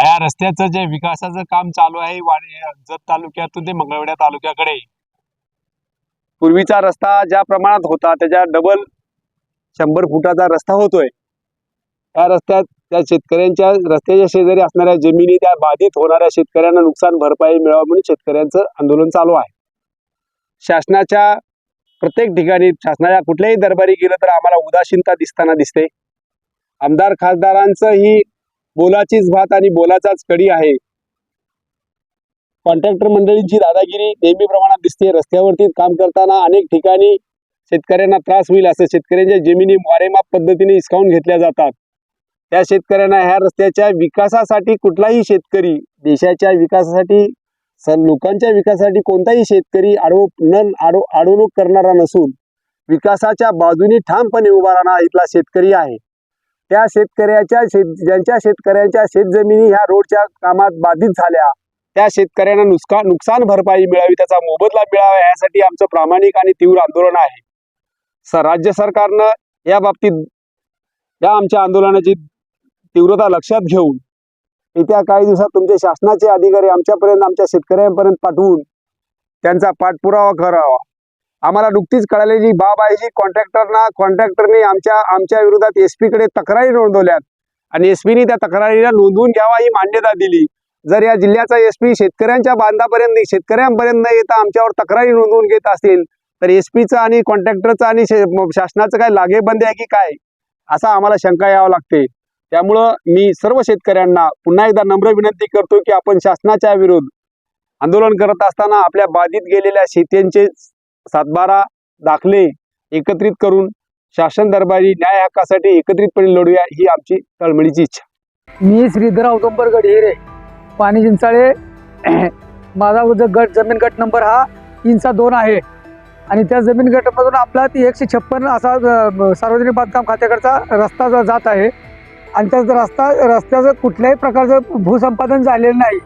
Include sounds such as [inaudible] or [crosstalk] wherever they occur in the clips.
या रस्त्याचं जे विकासाचं काम चालू आहे जत तालुक्यातून ते मंगळवेढा तालुक्याकडे. पूर्वीचा रस्ता ज्या प्रमाणात होता त्याच्या डबल शंभर फुटाचा रस्ता होतोय. त्या रस्त्यात त्या शेतकऱ्यांच्या रस्त्याच्या शेजारी असणाऱ्या जमिनी त्या बाधित होणाऱ्या शेतकऱ्यांना नुकसान भरपाई मिळावं म्हणून शेतकऱ्यांचं आंदोलन चालू आहे. शासनाच्या प्रत्येक ठिकाणी शासनाच्या कुठल्याही दरबारी गेलं तर आम्हाला उदासीनता दिसताना दिसते. आमदार खासदारांचं ही बोलाचीच भात आणि बोलाचाच कडी आहे. कॉन्ट्रॅक्टर मंडळींची दादागिरी नेहमी प्रमाणात दिसते. रस्त्यावरती काम करताना अनेक ठिकाणी शेतकऱ्यांना त्रास होईल असं शेतकऱ्यांच्या जमिनी वारेमाप पद्धतीने हिसकावून घेतल्या जातात. त्या शेतकऱ्यांना ह्या रस्त्याच्या विकासासाठी कुठलाही शेतकरी देशाच्या विकासासाठी स लोकांच्या विकासासाठी कोणताही शेतकरी आडव न आडो आडवणूक करणारा नसून विकासाच्या बाजूने ठामपणे उभा राहणारा इथला शेतकरी आहे. त्या शेतकऱ्याच्या शेत ज्यांच्या शेतकऱ्यांच्या शेतजमिनी ह्या रोडच्या कामात बाधित झाल्या त्या शेतकऱ्यांना नुकसान नुकसान भरपाई मिळावी त्याचा मोबदला मिळावा यासाठी आमचं प्रामाणिक आणि तीव्र आंदोलन आहे. स राज्य सरकारनं या बाबतीत या आमच्या आंदोलनाची तीव्रता लक्षात घेऊन येत्या काही दिवसात तुमचे शासनाचे अधिकारी आमच्यापर्यंत आमच्या शेतकऱ्यांपर्यंत पाठवून त्यांचा पाठपुरावा करावा. आम्हाला नुकतीच कळालेली बाब आहे जी कॉन्ट्रॅक्टरना कॉन्ट्रॅक्टरने आमच्या आमच्या विरोधात एसकडे तक्रारी नोंदवल्यात. आणि एस पीने त्या तक्रारीला नोंदवून घ्यावा ही मान्यता दिली. जर या जिल्ह्याचा एस पी शेतकऱ्यांच्या बांधापर्यंत शेतकऱ्यांपर्यंत न येता आमच्यावर तक्रारी नोंदवून घेत असतील तर एस पीचं आणि कॉन्ट्रॅक्टरचं आणि शासनाचं काय लागेबंदी आहे की काय? असा आम्हाला शंका यावं लागते. त्यामुळं मी सर्व शेतकऱ्यांना पुन्हा एकदा नम्र विनंती करतो की आपण शासनाच्या विरोध आंदोलन करत असताना आपल्या बाधित गेलेल्या शेत्यांचे सातबारा दाखले एकत्रित करून शासन दरबारी न्याय हक्कासाठी एकत्रितपणे लढूया ही आमची तळमळीची इच्छा. मी श्रीधर औदंबर गड हिरे पाणी चिंचाळे [clears throat] माझा जो गट जमीन गट नंबर हा तीनचा दोन आहे. आणि त्या जमीन गटामधून आपला ती एकशे छप्पन असा सार्वजनिक बांधकाम खात्याकडचा रस्ता जो जात आहे आणि त्या रस्ता रस्त्याचं कुठल्याही प्रकारचं भूसंपादन झालेलं नाही.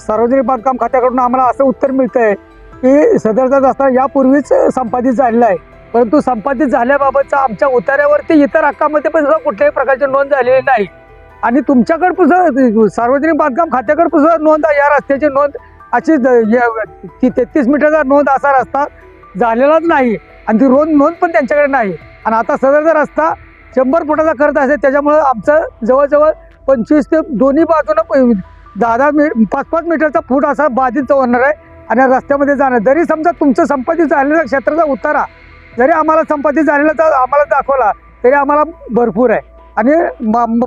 सार्वजनिक बांधकाम खात्याकडून आम्हाला असं उत्तर मिळतं आहे की सदरचा रस्ता यापूर्वीच संपादित झालेला आहे. परंतु संपादित झाल्याबाबतचा आमच्या उतार्यावरती इतर हक्कामध्ये पण सुद्धा कुठल्याही प्रकारची नोंद झालेली नाही. आणि तुमच्याकडे सुद्धा सार्वजनिक बांधकाम खात्याकडे सुद्धा नोंद या रस्त्याची नोंद अशी ती तेहतीस मीटरचा नोंद असा रस्ता झालेलाच नाही. आणि ती रोज नोंद पण त्यांच्याकडे नाही. आणि आता सदरचा रस्ता शंभर फुटाचा करत असेल त्याच्यामुळं आमचं जवळजवळ पंचवीस ते दोन्ही बाजूनं दहा दहा मी पाच पाच मीटरचा फूट असा बाधित होणार आहे. आणि रस्त्यामध्ये जाणं. जरी समजा तुमचं संपत्ती झालेल्या क्षेत्राचा उतारा जरी आम्हाला संपत्ती झालेला तर आम्हाला दाखवला तरी आम्हाला भरपूर आहे. आणि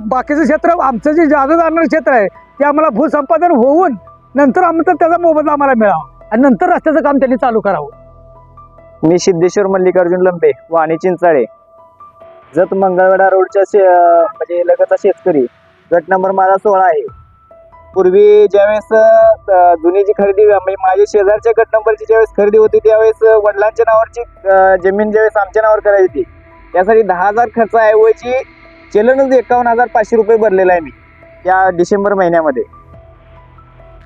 बाकीचं क्षेत्र आमचं जे जादा जाणारं क्षेत्र आहे ते आम्हाला भूसंपादन होऊन नंतर आमचं त्याचा मोबदला आम्हाला मिळावा. आणि नंतर रस्त्याचं काम त्यांनी चालू करावं. मी सिद्धेश्वर मल्लिकार्जुन लंबे वाणी चिंचाळे. जत मंगळवेढा रोडच्या शे म्हणजे लगतचा शेतकरी. गट नंबर माझा सोळा आहे. पूर्वी ज्यावेळेस अ, जुनी जी खरेदी म्हणजे माझ्या शेजारच्या गट नंबरची ज्यावेळेस खरेदी होती त्यावेळेस वडिलांच्या नावावरची अ, जमीन ज्यावेळेस आमच्या नावावर करायची होती त्यासाठी दहा हजार खर्चाऐवजी चलनच एकावन्न हजार पाचशे रुपये भरलेला आहे मी या डिसेंबर महिन्यामध्ये.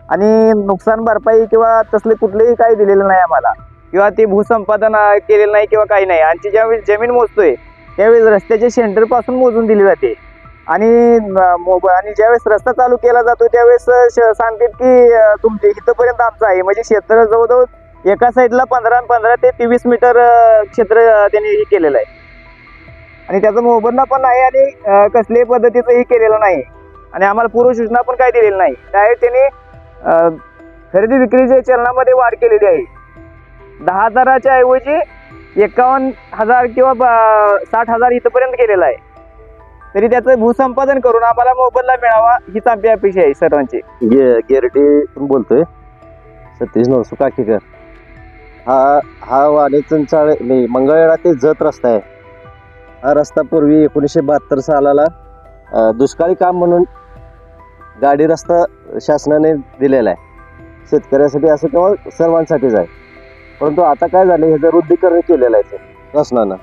आणि नुकसान भरपाई किंवा तसले कुठलेही काही दिलेलं नाही आम्हाला किंवा ते भूसंपादन केलेलं नाही किंवा काही नाही. आणि ज्यावेळेस जमीन मोजतोय त्यावेळेस रस्त्याच्या सेंटरपासून मोजून दिली जाते. आणि मोब आणि ज्यावेळेस रस्ता चालू केला जातो त्यावेळेस श- सांगतात की तुमचे इथंपर्यंत आमचं आहे. म्हणजे क्षेत्र जवळजवळ एका साईडला पंधरा पंधरा ते तेवीस मीटर क्षेत्र त्यांनी हे केलेलं आहे. आणि त्याचा मोबदला पण नाही आणि कसल्याही पद्धतीचं हे केलेलं नाही. आणि आम्हाला पूर्व सूचना पण काही दिलेली नाही. डायरेक्ट त्यांनी खरेदी विक्रीच्या चलनामध्ये वाढ केलेली आहे. दहा हजाराच्या ऐवजी एकावन्न हजार किंवा साठ हजार इथंपर्यंत केलेला आहे. तरी त्याचं भूसंपादन करून आम्हाला मोबदला मिळावा हीच आमची अपेक्षा आहे सर्वांची. गे गेरडी बोलतोय? सतीश नवसू काकीकर. हा हा वाडे चंचाळे नाही मंगळवेळा ते जत रस्ता आहे. हा रस्ता पूर्वी एकोणीसशे बहात्तर सालाला दुष्काळी काम म्हणून गाडी रस्ता शासनाने दिलेला आहे. शेतकऱ्यासाठी असं किंवा सर्वांसाठीच आहे. परंतु आता काय झालं ह्याचं रुद्धीकरण केलेलं आहे ते शासनानं.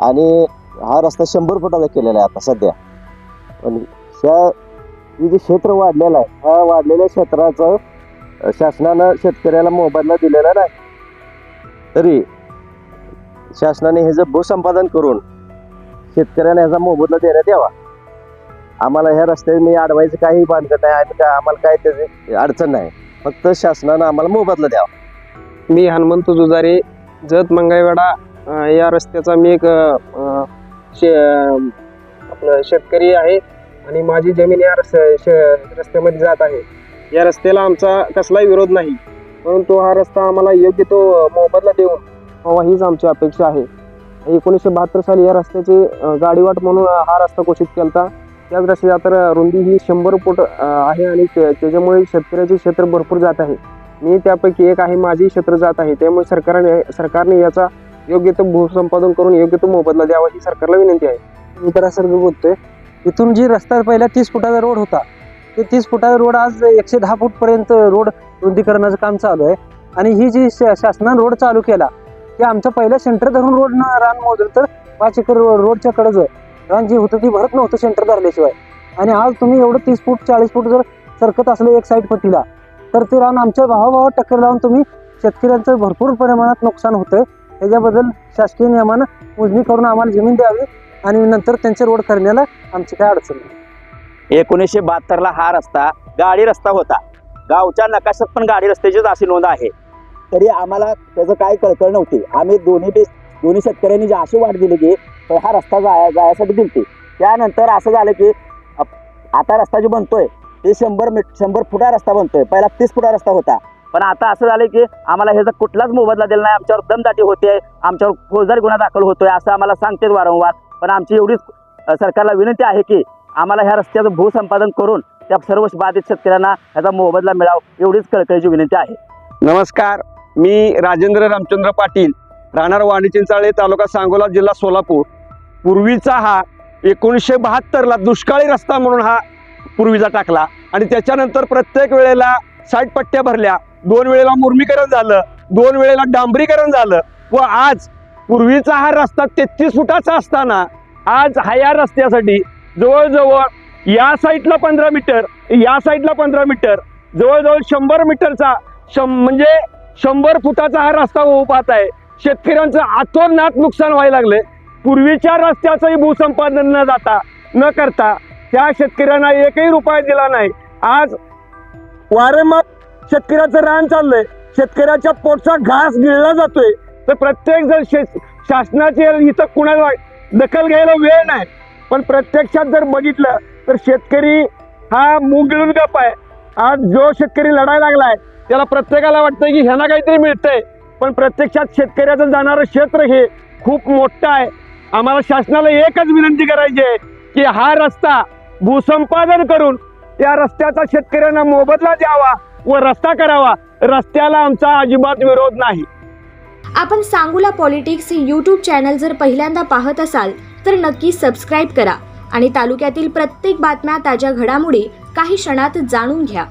आणि हा रस्ता शंभर फुटाचा केलेला आहे आता सध्या. पण ह्या जे क्षेत्र वाढलेलं आहे ह्या वाढलेल्या क्षेत्राचं शासनानं शेतकऱ्याला मोबदला दिलेला नाही. तरी शासनाने हे जर भूसंपादन करून शेतकऱ्यांना ह्याचा मोबदला देण्यात यावा. आम्हाला ह्या रस्त्याने अडवायचं काही भानगड नाही आम्ही काय आम्हाला काय त्याची अडचण नाही. फक्त शासनानं आम्हाला मोबदला द्यावा. मी हनुमंत जुजारी जत मंगळवेढा या रस्त्याचा मी एक शे आपलं शेतकरी आहे आणि माझी जमीन या रस शे- रस्त्यामध्ये जात आहे. या रस्त्याला आमचा कसलाही विरोध नाही. परंतु हा रस्ता आम्हाला योग्य तो मोबदला देऊन व्हावा हीच आमची अपेक्षा आहे. एकोणीसशे बहात्तर साली या रस्त्याची गाडीवाट म्हणून हा रस्ता घोषित केला होता त्याच रस्त्याची तर रुंदी ही शंभर फूट आहे आणि ते- त्याच्यामुळे शेतकऱ्याचे क्षेत्र भरपूर जात आहे. मी त्यापैकी एक आहे माझी क्षेत्र जात आहे. त्यामुळे सरकारने सरकारने याचा योग्य तो भूसंपादन करून योग्य तो मोबदला द्यावा ही सरकारला विनंती आहे. मी परासर्ग बोलतोय. इथून जी रस्ता पहिला तीस फुटाचा रोड होता ते तीस फुटाचा रोड आज एकशे दहा फूटपर्यंत रोड रुंदीकरणाचं काम चालू आहे. आणि ही जी शा- शासनानं रोड चालू केला ते आमचं पहिलं सेंटर धरून रोड रान मोजलं तर पाच एकर रो- रोडच्या कडं रान जी होतं ती भरत नव्हतं सेंटर धरल्याशिवाय. आणि आज तुम्ही एवढं तीस फूट चाळीस फूट जर सरकत असलं एक साईड पट्टीला तर ते रान आमच्या भावाभावात टक्कर लावून तुम्ही शेतकऱ्यांचं भरपूर प्रमाणात नुकसान होतंय. त्याच्याबद्दल शासकीय नियमानं मोजणी करून आम्हाला जमीन द्यावी आणि नंतर त्यांचे रोड करण्याला आमची काय अडचण नाही. एकोणीसशे बहात्तरला हा रस्ता गाडी रस्ता होता. गावच्या नकाशात पण गाडी रस्त्याचीच अशी नोंद आहे. तरी आम्हाला त्याचं काय कळकळ नव्हती. आम्ही दोन्ही बेस दोन्ही शेतकऱ्यांनी जे अशी वाट दिली की हा रस्ता जाया जायसाठी दिलती. त्यानंतर असं झालं की आता रस्ता जो बनतोय ते शंभर मीट शंभर फुटा रस्ता बनतोय. पहिला तीस फुटा रस्ता होता. पण आता असं झालं की आम्हाला ह्याचा कुठलाच मोबदला दिला नाही आमच्यावर दमदाटी होते आमच्यावर फौजदारी गुन्हा दाखल होतोय असं आम्हाला सांगते वारंवार. पण आमची एवढीच सरकारला विनंती आहे की आम्हाला ह्या रस्त्याचं भूसंपादन करून त्या सर्व बाधित शेतकऱ्यांना ह्याचा मोबदला मिळावा एवढीच कळकळीची विनंती आहे. नमस्कार मी राजेंद्र रामचंद्र पाटील राहणार वाणी चिंचाळे तालुका सांगोला जिल्हा सोलापूर. पूर्वीचा हा एकोणीसशे बहात्तरला दुष्काळी रस्ता म्हणून हा पूर्वीचा टाकला आणि त्याच्यानंतर प्रत्येक वेळेला साईड पट्ट्या भरल्या. दोन वेळेला मुर्मीकरण झालं दोन वेळेला डांबरीकरण झालं. व आज पूर्वीचा हा रस्ता तेहतीस फुटाचा असताना आज हा या रस्त्यासाठी जवळजवळ या साईडला पंधरा मीटर या साईडला पंधरा मीटर जवळजवळ शंभर मीटरचा शं म्हणजे शंभर फुटाचा हा रस्ता होऊ पाहत आहे. शेतकऱ्यांचं आतोनात नुकसान व्हायला लागले पूर्वीच्या रस्त्याचंही भूसंपादन न जाता न करता त्या शेतकऱ्यांना एकही रुपया दिला नाही. आज वारंवार शेतकऱ्याचं रान चाललंय. शेतकऱ्याच्या पोटचा घास गिळला जातोय. तर प्रत्येक जर शे शासनाची इथं कुणाला दखल घ्यायला वेळ नाही. पण प्रत्यक्षात जर बघितलं तर शेतकरी हा मूग गिळून गप आहे. आज जो शेतकरी लढायला लागलाय त्याला प्रत्येकाला वाटतंय की ह्यांना काहीतरी मिळतंय. पण प्रत्यक्षात शेतकऱ्याचं जाणारं क्षेत्र हे खूप मोठं आहे. आम्हाला शासनाला एकच विनंती करायची आहे की हा रस्ता भूसंपादन करून त्या रस्त्याचा शेतकऱ्यांना मोबदला द्यावा व रस्ता करावा. रस्त्याला आमचा अजिबात विरोध नाही. आपण सांगूला पॉलिटिक्स यूट्यूब चॅनल जर पहिल्यांदा पाहत असाल तर नक्की सबस्क्राईब करा आणि तालुक्यातील प्रत्येक बातम्या ताज्या घडामोडी काही क्षणात जाणून घ्या.